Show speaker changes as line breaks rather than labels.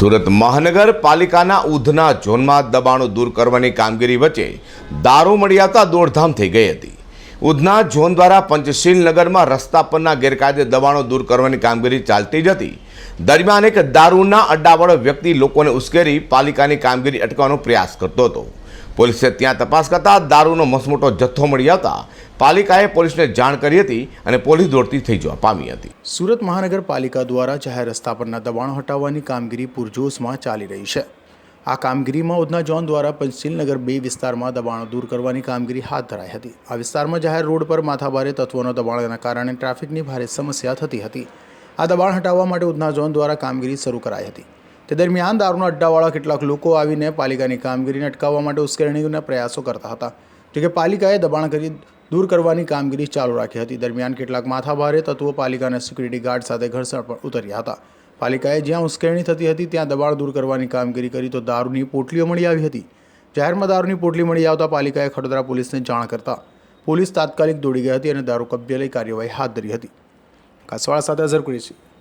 સુરત મહાનગરપાલિકાના ઉધના ઝોનમાં દબાણો દૂર કરવાની કામગીરી વચ્ચે દારૂ મળી આવતા દોડધામ થઈ ગઈ હતી. ઉધના ઝોન દ્વારા પંચશીલ નગરમાં રસ્તા પરના ગેરકાયદે દબાણો દૂર કરવાની કામગીરી ચાલતી જ હતી દરમિયાન એક દારૂના અડ્ડાવાળો વ્યક્તિ લોકોને ઉશ્કેરી પાલિકાની કામગીરી અટકવાનો પ્રયાસ કરતો હતો. પોલીસે ત્યાં તપાસ કરતા દારૂનો મસમોટો જથ્થો મળી આવતા પાલિકાએ પોલીસને જાણ કરી હતી અને પોલીસ દોડતી થઈ જવા પામી હતી.
સુરત મહાનગરપાલિકા દ્વારા જાહેર રસ્તા પરના દબાણો હટાવવાની કામગીરી પૂરજોશમાં ચાલી રહી છે. આ કામગીરીમાં ઉધના ઝોન દ્વારા પંચશીલનગર બે વિસ્તારમાં દબાણો દૂર કરવાની કામગીરી હાથ ધરાઈ હતી. આ વિસ્તારમાં જાહેર રોડ પર માથાભારે તત્વોના દબાણના કારણે ટ્રાફિકની ભારે સમસ્યા થતી હતી. આ દબાણ હટાવવા માટે ઉધના ઝોન દ્વારા કામગીરી શરૂ કરાઈ હતી. તે દરમિયાન દારૂના અડ્ડાવાળા કેટલાક લોકો આવીને પાલિકાની કામગીરીને અટકાવવા માટે ઉશ્કેરણીના પ્રયાસો કરતા હતા. જો કે પાલિકાએ દબાણ કરી દૂર કરવાની કામગીરી ચાલુ રાખી હતી. દરમિયાન કેટલાક માથાભારે તત્વો પાલિકાના સિક્યુરિટી ગાર્ડ સાથે ઘર્ષણ પર ઉતર્યા હતા. પાલિકાએ જ્યાં ઉશ્કેરણી થતી હતી, ત્યાં દબાણ દૂર કરવાની કામગીરી કરી તો દારૂની પોટલીઓ મળી આવી હતી. જાહેરમાં દારૂની પોટલી મળી આવતા પાલિકાએ ખડોદરા પોલીસને જાણ કરતા પોલીસ તાત્કાલિક દોડી ગઈ હતી અને દારૂ કબ્જે લઈ કાર્યવાહી હાથ ધરી હતી. કાસવાળા સાથે અઝર કુરેશી.